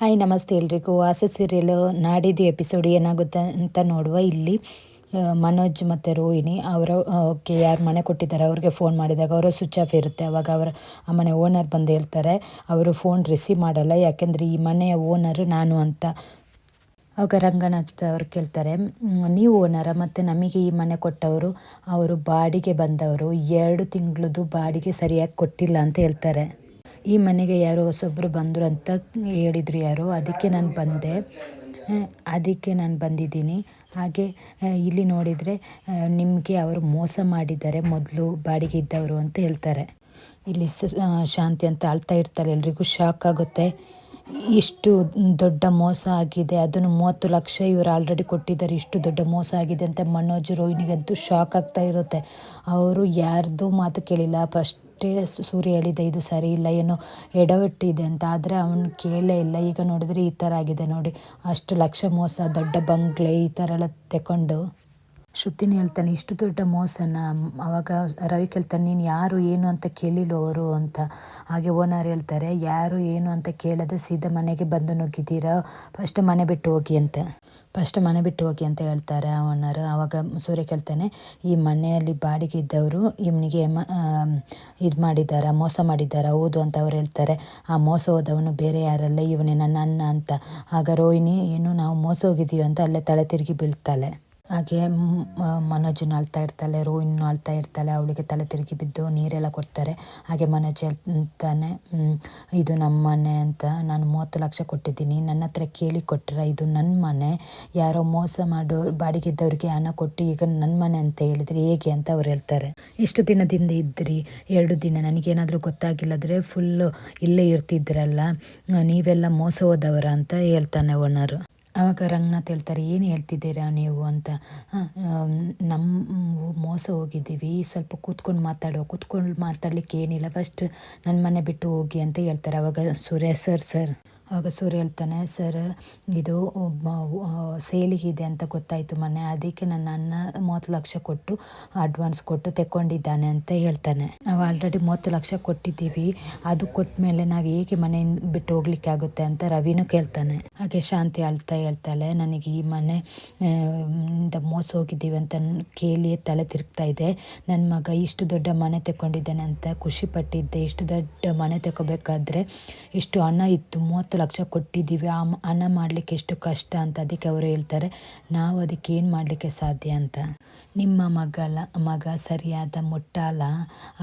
Hi, ನಮಸ್ತೆ ಎಲ್ರಿಗೂ. ಆಸೆ ಸೀರಿಯಲ್ ನಾಡಿದ್ದು ಎಪಿಸೋಡ್ ಏನಾಗುತ್ತೆ ಅಂತ ನೋಡುವ. ಇಲ್ಲಿ ಮನೋಜ್ ಮತ್ತು ರೋಹಿಣಿ ಅವರ ಓಕೆ, ಯಾರು ಮನೆ ಕೊಟ್ಟಿದ್ದಾರೆ, ಅವ್ರಿಗೆ ಫೋನ್ ಮಾಡಿದಾಗ ಅವರು ಸ್ವಿಚ್ ಆಫ್ ಇರುತ್ತೆ. ಅವಾಗ ಅವರ, ಆ, ಮನೆ ಓನರ್ ಬಂದು ಹೇಳ್ತಾರೆ, ಅವರು ಫೋನ್ ರಿಸೀವ್ ಮಾಡಲ್ಲ, ಯಾಕೆಂದರೆ ಈ ಮನೆಯ ಓನರು ನಾನು ಅಂತ. ಅವಾಗ ರಂಗನಾಥ್ ಅವ್ರು ಕೇಳ್ತಾರೆ ನೀವು ಓನರ ಮತ್ತು ನಮಗೆ ಈ ಮನೆ ಕೊಟ್ಟವರು, ಅವರು ಬಾಡಿಗೆ ಬಂದವರು, ಎರಡು ತಿಂಗಳದು ಬಾಡಿಗೆ ಸರಿಯಾಗಿ ಕೊಟ್ಟಿಲ್ಲ, ಅಂತ ಹೇಳ್ತಾರೆ. ಈ ಮನೆಗೆ ಯಾರೋ ಹೊಸೊಬ್ಬರು ಬಂದರು ಅಂತ ಹೇಳಿದರು ಯಾರೋ, ಅದಕ್ಕೆ ನಾನು ಬಂದೆ. ಅದಕ್ಕೆ ನಾನು ಬಂದಿದ್ದೀನಿ. ಹಾಗೆ ಇಲ್ಲಿ ನೋಡಿದರೆ ನಿಮಗೆ ಅವರು ಮೋಸ ಮಾಡಿದ್ದಾರೆ, ಮೊದಲು ಬಾಡಿಗೆ ಇದ್ದವರು ಅಂತ ಹೇಳ್ತಾರೆ. ಇಲ್ಲಿ ಶಾಂತಿ ಅಂತ ಅಳ್ತಾ ಇರ್ತಾರೆ, ಎಲ್ರಿಗೂ ಶಾಕ್ ಆಗುತ್ತೆ. ಇಷ್ಟು ದೊಡ್ಡ ಮೋಸ ಆಗಿದೆ, ಅದನ್ನು ಮೂವತ್ತು ಲಕ್ಷ ಇವರು ಆಲ್ರೆಡಿ ಕೊಟ್ಟಿದ್ದಾರೆ, ಇಷ್ಟು ದೊಡ್ಡ ಮೋಸ ಆಗಿದೆ ಅಂತ ಮನೋಜ್ ರೋಹಿಣಿಗಂತೂ ಶಾಕ್ ಆಗ್ತಾ ಇರುತ್ತೆ. ಅವರು ಯಾರ್ದು ಮಾತು ಕೇಳಿಲ್ಲ, ಫಸ್ಟ್ ಅಷ್ಟೇ ಸೂರ್ಯ ಹೇಳಿದ ಇದು ಸರಿ ಇಲ್ಲ, ಏನೋ ಎಡವಟ್ಟಿದೆ ಅಂತ ಆದರೆ ಅವನು ಕೇಳೇ ಇಲ್ಲ. ಈಗ ನೋಡಿದ್ರೆ ಈ ಥರ ಆಗಿದೆ ನೋಡಿ. ಅಷ್ಟು ಲಕ್ಷ ಮೋಸ, ದೊಡ್ಡ ಬಂಗ್ಲೆ ಈ ಥರ ಎಲ್ಲ ತಗೊಂಡು ಶ್ರುತಿನ ಹೇಳ್ತಾನೆ, ಇಷ್ಟು ದೊಡ್ಡ ಮೋಸನ, ಅವಾಗ ರವಿ ಕೇಳ್ತಾನೆ, ನೀನು ಯಾರು, ಏನು ಅಂತ ಕೇಳಿಲ್ಲ ಅವರು ಅಂತ. ಹಾಗೆ ಓನರ್ ಹೇಳ್ತಾರೆ, ಯಾರು, ಏನು ಅಂತ ಕೇಳದೆ ಸೀದಾ ಮನೆಗೆ ಬಂದು ನುಗ್ಗಿದ್ದೀರಾ? ಫಸ್ಟ್ ಮನೆ ಬಿಟ್ಟು ಹೋಗಿ ಅಂತ. ಫಸ್ಟ್ ಮನೆ ಬಿಟ್ಟು ಹೋಗಿ ಅಂತ ಹೇಳ್ತಾರೆ ಓನರು ಆವಾಗ ಸೂರ್ಯ ಕೇಳ್ತಾನೆ, ಈ ಮನೆಯಲ್ಲಿ ಬಾಡಿಗೆ ಇದ್ದವರು ಇವನಿಗೆ ಇದು ಮಾಡಿದ್ದಾರಾ, ಮೋಸ ಮಾಡಿದ್ದಾರಾ, ಹೌದು ಅಂತ ಅವ್ರು ಹೇಳ್ತಾರೆ. ಆ ಮೋಸ ಹೋದವನು ಬೇರೆ ಯಾರಲ್ಲ, ಇವನೇ ನನ್ನ ಅಣ್ಣ ಅಂತ. ಆಗ ರೋಹಿಣಿ, ಏನು ನಾವು ಮೋಸ ಹೋಗಿದ್ದೀವಿ ಅಂತ ಅಲ್ಲೇ ತಲೆ ತಿರುಗಿ ಬೀಳ್ತಾಳೆ. ಹಾಗೆ ಮನೋಜನ ಅಳ್ತಾ ಇರ್ತಾಳೆ ರೋಹಿಣಿನೂ ಅಳ್ತಾ ಇರ್ತಾಳೆ, ಅವಳಿಗೆ ತಲೆ ತಿರುಗಿ ಬಿದ್ದು ನೀರೆಲ್ಲ ಕೊಡ್ತಾರೆ. ಹಾಗೆ ಮನೋಜ್ ಅಂತಾನೆ ಇದು ನಮ್ಮ ಮನೆ ಅಂತ ನಾನು ಮೂವತ್ತು ಲಕ್ಷ ಕೊಟ್ಟಿದ್ದೀನಿ. ನನ್ನ ಹತ್ರ ಕೇಳಿ ಕೊಟ್ಟರೆ ಇದು ನನ್ನ ಮನೆ. ಯಾರೋ ಮೋಸ ಮಾಡೋ ಬಾಡಿಗೆದ್ದವ್ರಿಗೆ ಹಣ ಕೊಟ್ಟು ಈಗ ನನ್ನ ಮನೆ ಅಂತ ಹೇಳಿದರೆ ಹೇಗೆ ಅಂತ ಅವ್ರು ಹೇಳ್ತಾರೆ. ಎಷ್ಟು ದಿನದಿಂದ ಇದ್ದಿರಿ ಎರಡು ದಿನ, ನನಗೇನಾದರೂ ಗೊತ್ತಾಗಿಲ್ಲದ್ರೆ ಫುಲ್ಲು ಇಲ್ಲೇ ಇರ್ತಿದ್ರಲ್ಲ, ನೀವೆಲ್ಲ ಮೋಸ ಹೋದವರ ಅಂತ ಹೇಳ್ತಾನೆ ಓನರು. ಆವಾಗ ರಂಗನಾಥ್ ಹೇಳ್ತಾರೆ, ಏನು ಹೇಳ್ತಿದ್ದೀರಾ ನೀವು ಅಂತ? ನಮ್ಮ ಮೋಸ ಹೋಗಿದ್ದೀವಿ, ಸ್ವಲ್ಪ ಕೂತ್ಕೊಂಡು ಮಾತಾಡೋ ಕೂತ್ಕೊಂಡು ಮಾತಾಡ್ಲಿಕ್ಕೆ ಏನಿಲ್ಲ ಫಸ್ಟ್ ನನ್ನ ಮನೆ ಬಿಟ್ಟು ಹೋಗಿ ಅಂತ ಹೇಳ್ತಾರೆ. ಆವಾಗ ಸೂರ್ಯ ಸರ್ ಸರ್. ಆಗ ಸೂರ್ಯ ಹೇಳ್ತಾನೆ, ಸರ್, ಇದು ಸೇಲಿಗಿದೆ ಅಂತ ಗೊತ್ತಾಯಿತು ಮನೆ ಅದಕ್ಕೆ ನನ್ನ ಅಣ್ಣ ಮೂವತ್ತು ಲಕ್ಷ ಕೊಟ್ಟು ಅಡ್ವಾನ್ಸ್ ಕೊಟ್ಟು ತೆಕ್ಕೊಂಡಿದ್ದಾನೆ ಅಂತ ಹೇಳ್ತಾನೆ. ನಾವು ಆಲ್ರೆಡಿ ಮೂವತ್ತು ಲಕ್ಷ ಕೊಟ್ಟಿದ್ದೀವಿ. ಅದು ಕೊಟ್ಟ ಮೇಲೆ ನಾವು ಹೇಗೆ ಮನೆಯಿಂದ ಬಿಟ್ಟು ಹೋಗ್ಲಿಕ್ಕೆ ಆಗುತ್ತೆ ಅಂತ ರವಿನೂ ಕೇಳ್ತಾನೆ. ಹಾಗೆ ಶಾಂತಿ ಅಳ್ತಾ ಹೇಳ್ತಾಳೆ, ನನಗೆ ಈ ಮನೆ ಇಂದ ಮೋಸ ಹೋಗಿದ್ದೀವಿ ಅಂತ ಕೇಳಿ ತಲೆ ತಿರುಗ್ತಾ ಇದೆ. ನನ್ನ ಮಗ ಇಷ್ಟು ದೊಡ್ಡ ಮನೆ ತೆಕ್ಕೊಂಡಿದ್ದಾನೆ ಅಂತ ಖುಷಿ ಪಟ್ಟಿದ್ದೆ. ಇಷ್ಟು ದೊಡ್ಡ ಮನೆ ತಗೋಬೇಕಾದ್ರೆ ಇಷ್ಟು ಹಣ ಇತ್ತು, ಮೂವತ್ತು ಲಕ್ಷ ಕೊಟ್ಟಿದ್ದೀವಿ, ಆ ಹಣ ಮಾಡಲಿಕ್ಕೆ ಎಷ್ಟು ಕಷ್ಟ ಅಂತ ಅದಕ್ಕೆ ಅವರು ಹೇಳ್ತಾರೆ, ನಾವು ಅದಕ್ಕೆ ಏನು ಮಾಡಲಿಕ್ಕೆ ಸಾಧ್ಯ ಅಂತ. ನಿಮ್ಮ ಮಗಲ ಮಗ ಸರಿಯಾದ ಮುಟ್ಟಾಲ,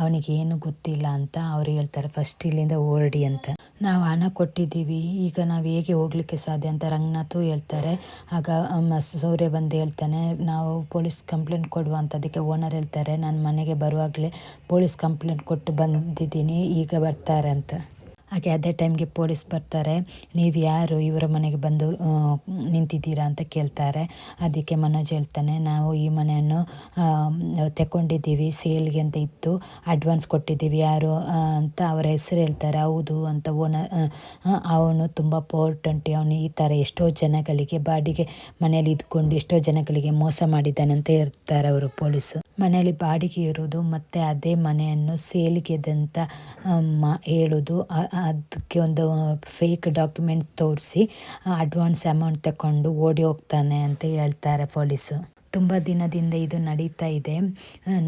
ಅವನಿಗೆ ಏನು ಗೊತ್ತಿಲ್ಲ ಅಂತ ಅವರು ಹೇಳ್ತಾರೆ ಫಸ್ಟ್ ಇಲ್ಲಿಂದ ಓಡಿ ಅಂತ. ನಾವು ಹಣ ಕೊಟ್ಟಿದ್ದೀವಿ, ಈಗ ನಾವು ಹೇಗೆ ಹೋಗ್ಲಿಕ್ಕೆ ಸಾಧ್ಯ ಅಂತ ರಂಗನಾಥು ಹೇಳ್ತಾರೆ. ಆಗ ಸೂರ್ಯ ಬಂದು ಹೇಳ್ತಾನೆ, ನಾವು ಪೊಲೀಸ್ ಕಂಪ್ಲೇಂಟ್ ಕೊಡುವ ಅಂತ ಅದಕ್ಕೆ ಓನರ್ ಹೇಳ್ತಾರೆ, ನಾನು ಮನೆಗೆ ಬರುವಾಗಲೇ ಪೊಲೀಸ್ ಕಂಪ್ಲೇಂಟ್ ಕೊಟ್ಟು ಬಂದಿದ್ದೀನಿ, ಈಗ ಬರ್ತಾರೆ ಅಂತ. ಹಾಗೆ ಅದೇ ಟೈಮ್ಗೆ ಪೊಲೀಸ್ ಬರ್ತಾರೆ. ನೀವು ಯಾರು? ಇವರ ಮನೆಗೆ ಬಂದು ನಿಂತಿದ್ದೀರಾ ಅಂತ ಕೇಳ್ತಾರೆ. ಅದಕ್ಕೆ ಮನೋಜ್ ಹೇಳ್ತಾನೆ, ನಾವು ಈ ಮನೆಯನ್ನು ತಗೊಂಡಿದ್ದೀವಿ ಸೇಲ್ಗೆ ಅಂತ ಇತ್ತು. ಅಡ್ವಾನ್ಸ್ ಕೊಟ್ಟಿದ್ದೀವಿ. ಯಾರು ಅಂತ ಅವರ ಹೆಸರು ಹೇಳ್ತಾರೆ. ಹೌದು ಅಂತ ಓನ ಅವನು ತುಂಬ ಪೋರ್ಟಂಟಿ ಅವನು ಈ ಥರ ಎಷ್ಟೋ ಜನಗಳಿಗೆ ಬಾಡಿಗೆ ಮನೇಲಿ ಇದ್ಕೊಂಡು ಎಷ್ಟೋ ಜನಗಳಿಗೆ ಮೋಸ ಮಾಡಿದ್ದಾನೆ ಅಂತ ಹೇಳ್ತಾರೆ ಅವರು ಪೊಲೀಸು. ಮನೆಯಲ್ಲಿ ಬಾಡಿಗೆ ಇರೋದು ಮತ್ತು ಅದೇ ಮನೆಯನ್ನು ಸೇಲಿಗೆದಂತ ಹೇಳೋದು ಅದಕ್ಕೆ ಒಂದು ಫೇಕ್ ಡಾಕ್ಯುಮೆಂಟ್ ತೋರಿಸಿ ಅಡ್ವಾನ್ಸ್ ಅಮೌಂಟ್ ತಗೊಂಡು ಓಡಿ ಹೋಗ್ತಾನೆ ಅಂತ ಹೇಳ್ತಾರೆ ಪೊಲೀಸು. ತುಂಬ ದಿನದಿಂದ ಇದು ನಡೀತಾ ಇದೆ.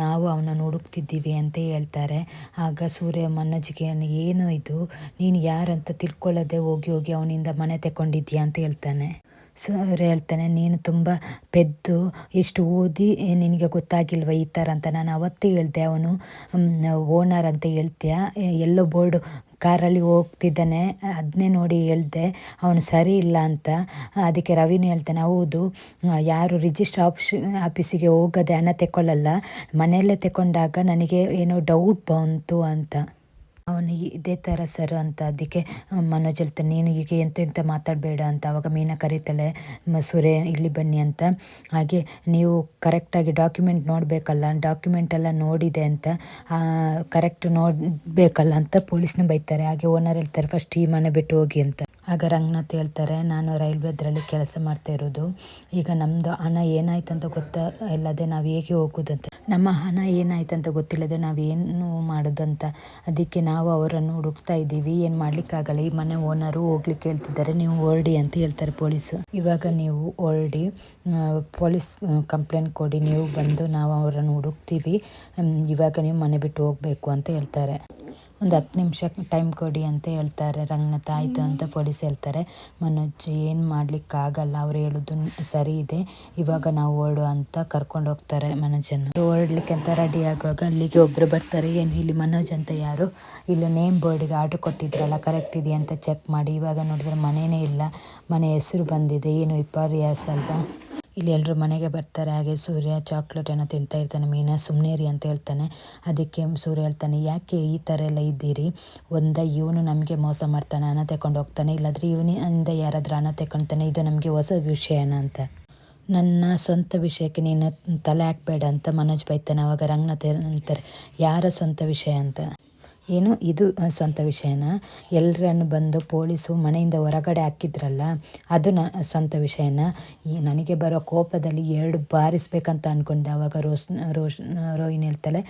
ನಾವು ಅವನನ್ನು ಹುಡುಕ್ತಿದ್ದೀವಿ ಅಂತ ಹೇಳ್ತಾರೆ. ಆಗ ಸೂರ್ಯ ಮನೋಜಿಗೆ ಏನು ಇದು? ನೀನು ಯಾರಂತ ತಿಳ್ಕೊಳ್ಳದೆ ಹೋಗಿ ಹೋಗಿ ಅವನಿಂದ ಮನೆ ತಗೊಂಡಿದ್ಯಾ ಅಂತ ಹೇಳ್ತಾನೆ. ಸರ್ ಹೇಳ್ತಾನೆ, ನೀನು ತುಂಬ ಪೆದ್ದು, ಎಷ್ಟು ಓದಿ ನಿನಗೆ ಗೊತ್ತಾಗಿಲ್ವ ಈ ಥರ ಅಂತ. ನಾನು ಅವತ್ತೇ ಹೇಳಿದೆ, ಅವನು ಓನರ್ ಅಂತ ಹೇಳ್ತೀಯ? ಎಲ್ಲೋ ಬೋರ್ಡು ಕಾರಲ್ಲಿ ಹೋಗ್ತಿದ್ದಾನೆ ಅದನ್ನೇ ನೋಡಿ ಹೇಳ್ದೆ, ಅವನು ಸರಿ ಇಲ್ಲ ಅಂತ. ಅದಕ್ಕೆ ರವಿನೂ ಹೇಳ್ತಾನೆ, ಹೌದು, ಯಾರು ರಿಜಿಸ್ಟರ್ ಆಫೀಸ್, ಆಫೀಸಿಗೆ ಹೋಗೋದೆ ಹಣ ತೆಕ್ಕೊಳ್ಳಲ್ಲ, ಮನೆಯಲ್ಲೇ ತೆಕೊಂಡಾಗ ನನಗೆ ಏನೋ ಡೌಟ್ ಬಂತು ಅಂತ. ಅವನು ಇದೇ ಥರ ಸರ್ ಅಂತ ಅದಕ್ಕೆ ಮನೋಜ್ ಹೇಳ್ತಾನೆ, ನೀನು ಈಗ ಎಂತ ಎಂತ ಮಾತಾಡಬೇಡ ಅಂತ. ಅವಾಗ ಮೀನಾ ಕರೀತಾಳೆ ಸುರೇ ಇಲ್ಲಿ ಬನ್ನಿ ಅಂತ. ಹಾಗೆ ನೀವು ಕರೆಕ್ಟಾಗಿ ಡಾಕ್ಯುಮೆಂಟ್ ನೋಡಬೇಕಲ್ಲ ಡಾಕ್ಯುಮೆಂಟ್ ಎಲ್ಲ ನೋಡಿದೆ ಅಂತ ಕರೆಕ್ಟ್ ನೋಡಬೇಕಲ್ಲ ಅಂತ ಪೊಲೀಸ್ನ ಬೈತಾರೆ. ಹಾಗೆ ಓನರ್ ಹೇಳ್ತಾರೆ ಫಸ್ಟ್ ಈ ಮನೆ ಬಿಟ್ಟು ಹೋಗಿ ಅಂತ. ಆಗ ರಂಗನಾಥ್ ಹೇಳ್ತಾರೆ, ನಾನು ರೈಲ್ವೆದ್ರಲ್ಲಿ ಕೆಲಸ ಮಾಡ್ತಾ ಇರೋದು. ಈಗ ನಮ್ಮದು ಹಣ ಏನಾಯ್ತು ಅಂತ ಗೊತ್ತಾ? ಇಲ್ಲದೆ ನಾವು ಹೇಗೆ ಹೋಗೋದಂತೆ. ನಮ್ಮ ಹಣ ಏನಾಯ್ತಂತ ಗೊತ್ತಿಲ್ಲದೆ ನಾವೇನು ಮಾಡೋದಂತ ಅದಕ್ಕೆ ನಾವು ಅವರನ್ನು ಹುಡುಕ್ತಾ ಇದ್ದೀವಿ. ಏನು ಮಾಡಲಿಕ್ಕಾಗಲ್ಲ? ಈ ಮನೆ ಓನರು ಹೋಗ್ಲಿಕ್ಕೆ ಹೇಳ್ತಿದ್ದಾರೆ. ನೀವು ಹೊರಡಿ ಅಂತ ಹೇಳ್ತಾರೆ ಪೊಲೀಸು. ಇವಾಗ ನೀವು ಹೊರಡಿ ಪೊಲೀಸ್ ಕಂಪ್ಲೇಂಟ್ ಕೊಡಿ. ನೀವು ಬಂದು ನಾವು ಅವರನ್ನು ಹುಡುಕ್ತೀವಿ. ಇವಾಗ ನೀವು ಮನೆ ಬಿಟ್ಟು ಹೋಗಬೇಕು ಅಂತ ಹೇಳ್ತಾರೆ. ಒಂದು ಹತ್ತು ನಿಮಿಷ ಟೈಮ್ ಕೊಡಿ ಅಂತ ಹೇಳ್ತಾರೆ. ರಂಗನಾಥ ಆಯಿತು ಅಂತ ಪೊಲೀಸ್ ಹೇಳ್ತಾರೆ. ಮನೋಜ್ ಏನು ಮಾಡಲಿಕ್ಕಾಗಲ್ಲ? ಅವ್ರು ಹೇಳೋದು ಸರಿ ಇದೆ. ಇವಾಗ ನಾವು ಓಡು ಅಂತ ಕರ್ಕೊಂಡು ಹೋಗ್ತಾರೆ ಮನೋಜನ್ನು ಓಡಲಿಕ್ಕೆ ಅಂತ ರೆಡಿ ಆಗುವಾಗ ಅಲ್ಲಿಗೆ ಒಬ್ಬರು ಬರ್ತಾರೆ. ಏನು ಇಲ್ಲಿ ಮನೋಜ್ ಅಂತ ಯಾರು? ಇಲ್ಲಿ ನೇಮ್ ಬೋರ್ಡಿಗೆ ಆರ್ಡ್ರ್ ಕೊಟ್ಟಿದ್ರಲ್ಲ ಕರೆಕ್ಟ್ ಇದೆಯಾ ಅಂತ ಚೆಕ್ ಮಾಡಿ. ಇವಾಗ ನೋಡಿದ್ರೆ ಮನೆಯೇ ಇಲ್ಲ. ಮನೆ ಹೆಸರು ಬಂದಿದೆ. ಏನು ವಿಪರ್ಯಾಸ ಅಲ್ವಾ? ಇಲ್ಲಿ ಎಲ್ಲರೂ ಮನೆಗೆ ಬರ್ತಾರೆ. ಹಾಗೆ ಸೂರ್ಯ ಚಾಕ್ಲೇಟ್ ಏನೋ ತಿಂತಾ ಇರ್ತಾನೆ, ಮೀನಾ ಸುಮ್ಮನೇರಿ ಅಂತ ಹೇಳ್ತಾನೆ. ಅದಕ್ಕೆ ಸೂರ್ಯ ಹೇಳ್ತಾನೆ, ಯಾಕೆ ಈ ಥರ ಎಲ್ಲ ಇದ್ದೀರಿ? ಒಂದ ಇವನು ನಮಗೆ ಮೋಸ ಮಾಡ್ತಾನೆ ಅನ್ನ ತಗೊಂಡು ಹೋಗ್ತಾನೆ. ಇಲ್ಲಾಂದ್ರೆ ಇವನಿಂದ ಯಾರಾದರೂ ಹಣ ತಗೊಳ್ತಾನೆ ಇದು ನಮಗೆ ಹೊಸ ವಿಷಯನ ಅಂತ. ನನ್ನ ಸ್ವಂತ ವಿಷಯಕ್ಕೆ ನೀನು ತಲೆ ಹಾಕಬೇಡ ಅಂತ ಮನೋಜ್ ಬೈತಾನೆ. ಅವಾಗ ರಂಗನಾಥ್ ಅಂತಾರೆ, ಯಾರ ಸ್ವಂತ ವಿಷಯ ಅಂತ. ಏನು? ಇದು ಸ್ವಂತ ವಿಷಯನ. ಎಲ್ಲರನ್ನು ಬಂದು ಪೊಲೀಸು ಮನೆಯಿಂದ ಹೊರಗಡೆ ಹಾಕಿದ್ರಲ್ಲ, ಅದು ನ, ಸ್ವಂತ ವಿಷಯನ. ಈ, ನನಗೆ ಬರೋ ಕೋಪದಲ್ಲಿ ಎರಡು ಬಾರಿಸ್ಬೇಕಂತ ಅಂದ್ಕೊಂಡೆ ಅವಾಗ ರೋಸ್, ರೋಷ್, ರೋಹಿಣಿ ಹೇಳ್ತಾಳೆ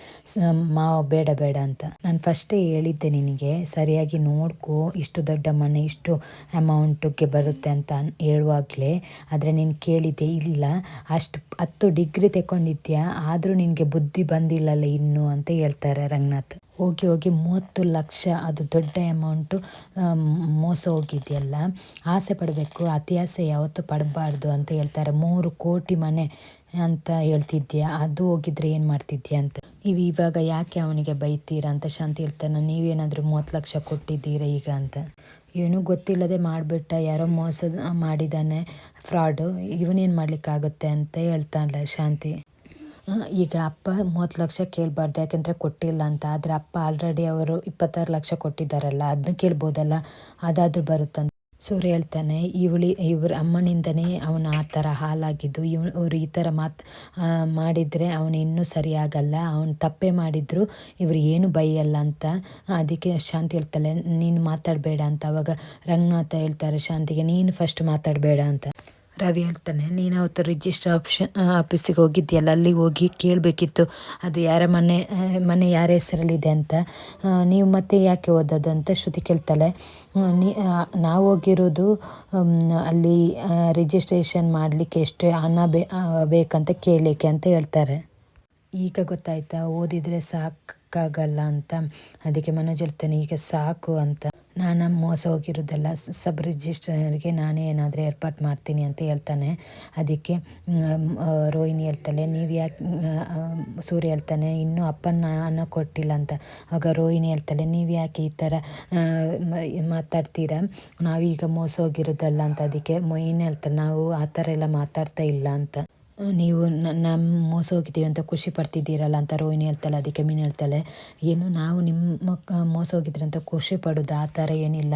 ಮಾವ ಬೇಡ ಬೇಡ ಅಂತ. ನಾನು ಫಸ್ಟೇ ಹೇಳಿದ್ದೆ ನಿನಗೆ, ಸರಿಯಾಗಿ ನೋಡ್ಕೊ, ಇಷ್ಟು ದೊಡ್ಡ ಮನೆ, ಇಷ್ಟು ಅಮೌಂಟಿಗೆ ಬರುತ್ತೆ ಅಂತ ಹೇಳುವಾಗಲೇ. ಆದರೆ ನೀನು ಕೇಳಿದ್ದೆ, ಇಲ್ಲ. ಅಷ್ಟು ಹತ್ತು ಡಿಗ್ರಿ ತಗೊಂಡಿದ್ಯಾ ಆದರೂ ನಿನಗೆ ಬುದ್ಧಿ ಬಂದಿಲ್ಲಲ್ಲ ಇನ್ನೂ ಅಂತ ಹೇಳ್ತಾರೆ ರಂಗನಾಥ್. ಹೋಗಿ ಹೋಗಿ ಮೂವತ್ತು ಲಕ್ಷ, ಅದು ದೊಡ್ಡ ಅಮೌಂಟು ಮೋಸ ಹೋಗಿದೆಯಲ್ಲ. ಆಸೆ ಪಡಬೇಕು, ಅತಿ ಆಸೆ ಯಾವತ್ತೂ ಪಡಬಾರ್ದು ಅಂತ ಹೇಳ್ತಾರೆ. ಮೂರು ಕೋಟಿ ಮನೆ ಅಂತ ಹೇಳ್ತಿದ್ಯಾ, ಅದು ಹೋಗಿದ್ರೆ ಏನು ಮಾಡ್ತಿದ್ಯಾ ಅಂತ. ನೀವು ಇವಾಗ ಯಾಕೆ ಅವನಿಗೆ ಬೈತೀರಾ ಅಂತ ಶಾಂತಿ ಹೇಳ್ತಾನೆ, ನೀವೇನಾದರೂ ಮೂವತ್ತು ಲಕ್ಷ ಕೊಟ್ಟಿದ್ದೀರಾ ಈಗ ಅಂತ. ಏನೂ ಗೊತ್ತಿಲ್ಲದೆ ಮಾಡಿಬಿಟ್ಟ, ಯಾರೋ ಮೋಸ ಮಾಡಿದ್ದಾನೆ, ಫ್ರಾಡು, ಇವನೇನು ಮಾಡಲಿಕ್ಕಾಗುತ್ತೆ ಅಂತ ಹೇಳ್ತಾನೆ ಶಾಂತಿ. ಈಗ ಅಪ್ಪ ಮೂವತ್ತು ಲಕ್ಷ ಕೇಳಬಾರ್ದು, ಯಾಕೆಂದರೆ ಕೊಟ್ಟಿಲ್ಲ ಅಂತ. ಆದರೆ ಅಪ್ಪ ಆಲ್ರೆಡಿ ಅವರು ಇಪ್ಪತ್ತಾರು ಲಕ್ಷ ಕೊಟ್ಟಿದ್ದಾರಲ್ಲ ಅದನ್ನ ಕೇಳ್ಬೋದಲ್ಲ, ಅದಾದರೂ ಬರುತ್ತಂತ. ಸೂರ್ಯ ಹೇಳ್ತಾನೆ, ಇವಳಿ, ಇವ್ರ ಅಮ್ಮನಿಂದನೇ ಅವನು ಆ ಥರ ಹಾಲಾಗಿದ್ದು ಇವ್ ಇವ್ರು ಈ ಥರ ಮಾತು ಮಾಡಿದರೆ ಅವನು ಇನ್ನೂ ಸರಿಯಾಗಲ್ಲ, ಅವನು ತಪ್ಪೇ ಮಾಡಿದ್ರು, ಇವ್ರು ಏನು ಬೈಯಲ್ಲ ಅಂತ. ಅದಕ್ಕೆ ಶಾಂತಿ ಹೇಳ್ತಾಳೆ, ನೀನು ಮಾತಾಡಬೇಡ ಅಂತ. ಅವಾಗ ರಂಗನಾಥ ಹೇಳ್ತಾರೆ ಶಾಂತಿಗೆ, ನೀನು ಫಸ್ಟ್ ಮಾತಾಡಬೇಡ ಅಂತ. ರವಿ ಹೇಳ್ತಾನೆ, ನೀನು ಅವತ್ತು ರಿಜಿಸ್ಟರ್ ಆಪ್ಷನ್ ಆಫೀಸಿಗೆ ಹೋಗಿದ್ಯಲ್ಲ ಅಲ್ಲಿ ಹೋಗಿ ಕೇಳಬೇಕಿತ್ತು. ಅದು ಯಾರ ಮನೆ ಮನೆ ಯಾರ ಹೆಸರಲ್ಲಿದೆ ಅಂತ. ನೀವು ಮತ್ತೆ ಯಾಕೆ ಓದೋದು ಅಂತ ಶ್ರುತಿ ಕೇಳ್ತಾಳೆ. ನೀ ನಾವು ಹೋಗಿರೋದು ಅಲ್ಲಿ ರಿಜಿಸ್ಟ್ರೇಷನ್ ಮಾಡಲಿಕ್ಕೆ ಎಷ್ಟು ಹಣ ಬೇ ಬೇಕಂತ ಕೇಳಲಿಕ್ಕೆ ಅಂತ ಹೇಳ್ತಾರೆ. ಈಗ ಗೊತ್ತಾಯ್ತಾ, ಓದಿದರೆ ಸಾಕಾಗಲ್ಲ ಅಂತ. ಅದಕ್ಕೆ ಮನೋಜ್ ಹೇಳ್ತಾನೆ, ಈಗ ಸಾಕು ಅಂತ. ನಾನು ಮೋಸ ಹೋಗಿರೋದಲ್ಲ ಸಬ್ ರಿಜಿಸ್ಟ್ರಿಗೆ ನಾನೇ ಏನಾದರೂ ಏರ್ಪಾಟ್ ಮಾಡ್ತೀನಿ ಅಂತ ಹೇಳ್ತಾನೆ. ಅದಕ್ಕೆ ರೋಹಿಣಿ ಹೇಳ್ತಾಳೆ, ನೀವು ಯಾಕೆ ಸೂರ್ಯ ಹೇಳ್ತಾನೆ, ಇನ್ನೂ ಅಪ್ಪನ ಅನ್ನ ಕೊಟ್ಟಿಲ್ಲ ಅಂತ. ಆಗ ರೋಹಿಣಿ ಹೇಳ್ತಾಳೆ, ನೀವು ಯಾಕೆ ಈ ಥರ ಮಾತಾಡ್ತೀರ? ನಾವೀಗ ಮೋಸ ಹೋಗಿರೋದಲ್ಲ ಅಂತ. ಅದಕ್ಕೆ ಮೊಯಿನ್ ಹೇಳ್ತಾಳೆ, ನಾವು ಆ ಥರ ಎಲ್ಲ ಮಾತಾಡ್ತಾ ಇಲ್ಲ ಅಂತ. ನೀವು ನಮ್ಮ ಮೋಸ ಹೋಗಿದ್ದೀವಿ ಅಂತ ಖುಷಿ ಪಡ್ತಿದ್ದೀರಲ್ಲ ಅಂತ ರೋಹಿಣಿ ಹೇಳ್ತಾಳೆ, ಅದಕ್ಕೆ ಮೀನು ಹೇಳ್ತಾಳೆ, ಏನು ನಾವು ನಿಮ್ಮ ಮೋಸ ಹೋಗಿದ್ರೆ ಅಂತ ಖುಷಿ ಪಡೋದು ಆ ಥರ ಏನಿಲ್ಲ.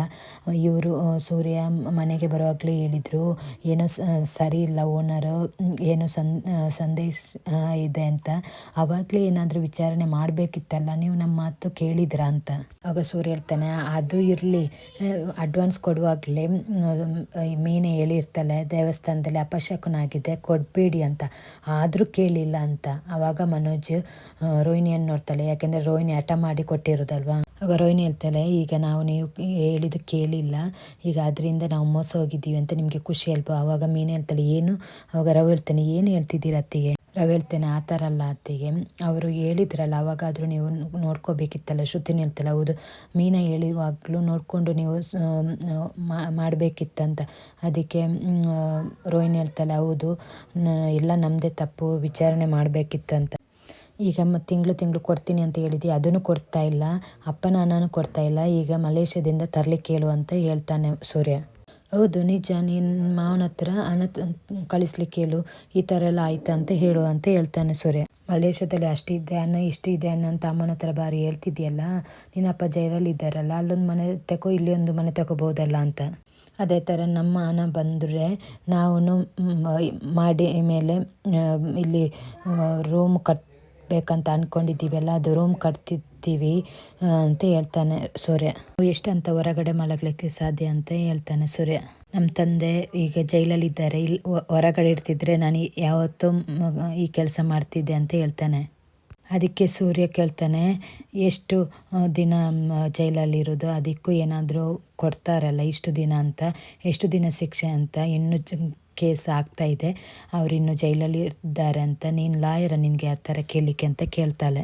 ಇವರು ಸೂರ್ಯ ಮನೆಗೆ ಬರುವಾಗಲೇ ಹೇಳಿದರು, ಏನೋ ಸರಿ ಇಲ್ಲ ಓನರು, ಏನೋ ಸಂದೇಶ ಇದೆ ಅಂತ. ಆವಾಗಲೇ ಏನಾದರೂ ವಿಚಾರಣೆ ಮಾಡಬೇಕಿತ್ತಲ್ಲ, ನೀವು ನಮ್ಮ ಮಾತು ಕೇಳಿದ್ರಾ ಅಂತ. ಆಗ ಸೂರ್ಯ ಹೇಳ್ತಾನೆ, ಅದು ಇರಲಿ ಅಡ್ವಾನ್ಸ್ ಕೊಡುವಾಗಲೇ ಮೀನೆ ಹೇಳಿರ್ತಾಳೆ ದೇವಸ್ಥಾನದಲ್ಲಿ ಅಪಶಕುನ ಆಗಿದೆ ಕೊಡಬೇಡಿ ಅಂತ. ಆದರೂ ಕೇಳಿಲ್ಲ ಅಂತ. ಆವಾಗ ಮನೋಜ್ ರೋಹಿಣಿಯನ್ನು ನೋಡ್ತಾಳೆ. ಯಾಕೆಂದರೆ ರೋಹಿಣಿ ಹಠ ಮಾಡಿ ಕೊಟ್ಟಿರೋದಲ್ವಾ? ಆಗ ರೋಹಿಣಿ ಹೇಳ್ತಾಳೆ, ಈಗ ನಾವು ನೀವು ಹೇಳಿದ ಕೇಳಿಲ್ಲ. ಈಗ ಅದರಿಂದ ನಾವು ಮೋಸ ಹೋಗಿದ್ದೀವಿ ಅಂತ ನಿಮಗೆ ಖುಷಿ ಅಲ್ವಾ? ಆವಾಗ ಮೀನು ಹೇಳ್ತಾಳೆ, ಏನು? ಆವಾಗ ರವಿ ಹೇಳ್ತಾನೆ, ಏನು ಹೇಳ್ತಿದ್ದೀರ ಅತ್ತಿಗೆ? ರವಿ ಹೇಳ್ತೇನೆ ಆ ಥರ ಅಲ್ಲ ಅತ್ತಿಗೆ. ಅವರು ಹೇಳಿದ್ರಲ್ಲ, ಅವಾಗಾದರೂ ನೀವು ನೋಡ್ಕೋಬೇಕಿತ್ತಲ್ಲ ಶುದ್ಧಿ ಹೇಳ್ತಾಳೆ ಹೌದು, ಮೀನ ಹೇಳುವಾಗಲೂ ನೋಡಿಕೊಂಡು ನೀವು ಮಾಡಬೇಕಿತ್ತಂತ. ಅದಕ್ಕೆ ರೋಹಿಣಿ ಹೇಳ್ತಾಳೆ ಹೌದು ಎಲ್ಲ ನಮ್ಮದೇ ತಪ್ಪು, ವಿಚಾರಣೆ ಮಾಡಬೇಕಿತ್ತಂತ. ಈಗ ಮ ತಿಂಗಳು ತಿಂಗಳು ಕೊಡ್ತೀನಿ ಅಂತ ಹೇಳಿದ್ದೆ ಅದನ್ನು ಕೊಡ್ತಾ ಇಲ್ಲ, ಅಪ್ಪನ ಹಣನೂ ಕೊಡ್ತಾ ಇಲ್ಲ, ಈಗ ಮಲೇಷ್ಯಾದಿಂದ ತರಲಿಕ್ಕೆ ಹೇಳು ಅಂತ ಹೇಳ್ತಾನೆ ಸೂರ್ಯ. ಹೌದು, ನಿಜ. ನಿನ್ನ ಮಾವನ ಹತ್ರ ಹಣ ಕಳಿಸ್ಲಿಕ್ಕೆ ಹೇಳು. ಈ ಥರ ಎಲ್ಲ ಆಯ್ತಾ ಅಂತ ಹೇಳು ಅಂತ ಹೇಳ್ತಾನೆ ಸೂರ್ಯ. ಮಲೇಷ್ಯಾದಲ್ಲಿ ಅಷ್ಟಿದೆ ಅನ್ನ ಇಷ್ಟಿದೆ ಅಣ್ಣ ಅಂತ ಅಮ್ಮನ ಹತ್ರ ಬಾರಿ ಹೇಳ್ತಿದ್ಯಲ್ಲ? ನಿನ್ನಪ್ಪ ಜೈಲಲ್ಲಿ ಇದ್ದಾರಲ್ಲ? ಅಲ್ಲೊಂದು ಮನೆ ತಗೋ ಇಲ್ಲಿ ಒಂದು ಮನೆ ತಗೋಬೋದಲ್ಲ ಅಂತ. ಅದೇ ಥರ ನಮ್ಮ ಅಣ್ಣ ಬಂದರೆ ನಾವು ಮಾಡಿ ಮೇಲೆ ಇಲ್ಲಿ ರೂಮ್ ಕಟ್ಟಬೇಕಂತ ಅಂದ್ಕೊಂಡಿದ್ದೀವಲ್ಲ ಅದು ರೂಮ್ ಕಟ್ತಿದ್ದೀವಿ ಆ, ಅಂತ ಹೇಳ್ತಾನೆ ಸೂರ್ಯ. ಎಷ್ಟಂತ ಹೊರಗಡೆ ಮಲಗಲಿಕ್ಕೆ ಸಾಧ್ಯ ಅಂತ ಹೇಳ್ತಾನೆ ಸೂರ್ಯ. ನಮ್ಮ ತಂದೆ ಈಗ ಜೈಲಲ್ಲಿದ್ದಾರೆ ಇಲ್ಲಿ ಹೊರಗಡೆ ಇರ್ತಿದ್ರೆ ನಾನು ಯಾವತ್ತೂ ಈ ಕೆಲಸ ಮಾಡ್ತಿದ್ದೆ ಅಂತ ಹೇಳ್ತಾನೆ. ಅದಕ್ಕೆ ಸೂರ್ಯ ಕೇಳ್ತಾನೆ ಎಷ್ಟು ದಿನ ಜೈಲಲ್ಲಿರೋದು ಅದಕ್ಕೂ ಏನಾದರೂ ಕೊಡ್ತಾರಲ್ಲ ಇಷ್ಟು ದಿನ ಅಂತ? ಎಷ್ಟು ದಿನ ಶಿಕ್ಷೆ ಅಂತ? ಇನ್ನೂ ಕೇಸ್ ಆಗ್ತಾ ಇದೆ. ಅವ್ರು ಇನ್ನೂ ಜೈಲಲ್ಲಿ ಇದ್ದಾರೆ ಅಂತ. ನೀನು ಲಾಯರ ನಿನಗೆ ಆ ಥರ ಕೇಳಲಿಕ್ಕೆ ಅಂತ ಕೇಳ್ತಾಳೆ.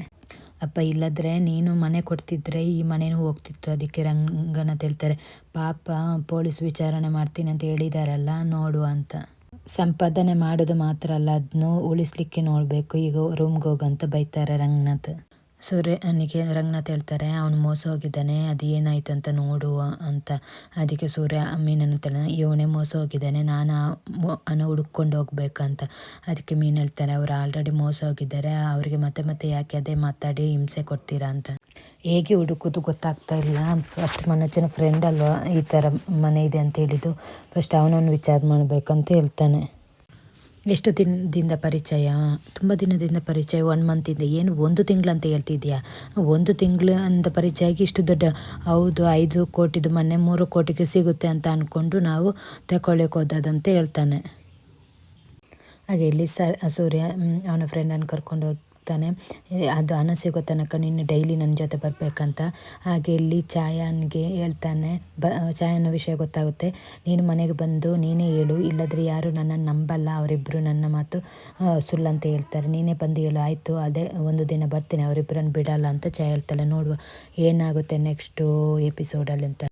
ಅಪ್ಪ, ಇಲ್ಲದ್ರೆ ನೀನು ಮನೆ ಕೊಡ್ತಿದ್ರೆ ಈ ಮನೆನೂ ಹೋಗ್ತಿತ್ತು. ಅದಕ್ಕೆ ರಂಗನಾಥ್ ಹೇಳ್ತಾರೆ ಪಾಪ, ಪೊಲೀಸ್ ವಿಚಾರಣೆ ಮಾಡ್ತೀನಿ ಅಂತ ಹೇಳಿದಾರಲ್ಲ, ನೋಡು ಅಂತ. ಸಂಪಾದನೆ ಮಾಡೋದು ಮಾತ್ರ ಅಲ್ಲ ಅದನ್ನು ಉಳಿಸ್ಲಿಕ್ಕೆ ನೋಡಬೇಕು. ಈಗ ರೂಮ್ಗೆ ಹೋಗಂತ ಬೈತಾರೆ ರಂಗನಾಥ್. ಸೂರ್ಯನಿಗೆ ರಂಗನಾಥ್ ಹೇಳ್ತಾರೆ, ಅವನು ಮೋಸ ಹೋಗಿದ್ದಾನೆ, ಅದು ಏನಾಯ್ತು ಅಂತ ನೋಡು ಅಂತ. ಅದಕ್ಕೆ ಸೂರ್ಯ ಮೀನನ್ನು ತಳ ಇವನೇ ಮೋಸ ಹೋಗಿದ್ದಾನೆ, ನಾನು ಹಣ ಹುಡುಕೊಂಡು ಹೋಗ್ಬೇಕಂತ ಅದಕ್ಕೆ ಮೀನು ಹೇಳ್ತಾರೆ, ಅವರು ಆಲ್ರೆಡಿ ಮೋಸ ಹೋಗಿದ್ದಾರೆ, ಅವರಿಗೆ ಮತ್ತೆ ಮತ್ತೆ ಯಾಕೆ ಅದೇ ಮಾತಾಡಿ ಹಿಂಸೆ ಕೊಡ್ತೀರಾ ಅಂತ. ಹೇಗೆ ಹುಡುಕೋದು ಗೊತ್ತಾಗ್ತಾ ಇಲ್ಲ. ಫಸ್ಟ್ ಮನೋಜನ ಫ್ರೆಂಡ್ ಅಲ್ವಾ ಈ ಥರ ಮನೆ ಇದೆ ಅಂತ ಹೇಳಿದ್ದು. ಫಸ್ಟ್ ಅವನನ್ನು ವಿಚಾರ ಮಾಡಬೇಕಂತ ಹೇಳ್ತಾನೆ. ಎಷ್ಟು ದಿನದಿಂದ ಪರಿಚಯ? ತುಂಬ ದಿನದಿಂದ ಪರಿಚಯ ಒನ್ ಮಂತಿಂದ ಏನು, ಒಂದು ತಿಂಗಳು ಅಂತ ಹೇಳ್ತಿದ್ಯಾ ಒಂದು ತಿಂಗಳು ಪರಿಚಯ ಆಗಿ ಇಷ್ಟು ದೊಡ್ಡ, ಹೌದು, ಐದು ಕೋಟಿದು ಮೊನ್ನೆ ಮೂರು ಕೋಟಿಗೆ ಸಿಗುತ್ತೆ ಅಂತ ಅಂದ್ಕೊಂಡು ನಾವು ತಗೊಳ್ಳೋಕೆ ಹೋದದಂತ ಹೇಳ್ತಾನೆ. ಹಾಗೆ ಇಲ್ಲಿ ಸರ್, ಸೂರ್ಯ ಅವನ ಫ್ರೆಂಡನ್ನು ಕರ್ಕೊಂಡು ಹೋಗ್ತಾನೆ. ಅದು ಹಣ ಸಿಗೋ ತನಕ ನೀನು ಡೈಲಿ ನನ್ನ ಜೊತೆ ಬರಬೇಕಂತ. ಹಾಗೆ ಇಲ್ಲಿ ಛಾಯಾನ್ಗೆ ಹೇಳ್ತಾನೆ. ಬ, ಚಾಯನ ವಿಷಯ ಗೊತ್ತಾಗುತ್ತೆ. ನೀನು ಮನೆಗೆ ಬಂದು ನೀನೇ ಹೇಳು. ಇಲ್ಲದ್ರೆ ಯಾರು ನನ್ನನ್ನು ನಂಬಲ್ಲ. ಅವರಿಬ್ಬರು ನನ್ನ ಮಾತು ಸುಳ್ಳು ಅಂತ ಹೇಳ್ತಾರೆ. ನೀನೇ ಬಂದು ಹೇಳು. ಆಯಿತು, ಅದೇ ಒಂದು ದಿನ ಬರ್ತೀನಿ. ಅವರಿಬ್ಬರನ್ನು ಬಿಡಲ್ಲ ಅಂತ ಚಾಯ್ ಹೇಳ್ತಾಳೆ. ನೋಡುವ ಏನಾಗುತ್ತೆ ನೆಕ್ಸ್ಟು ಎಪಿಸೋಡಲ್ಲಿ ಅಂತ.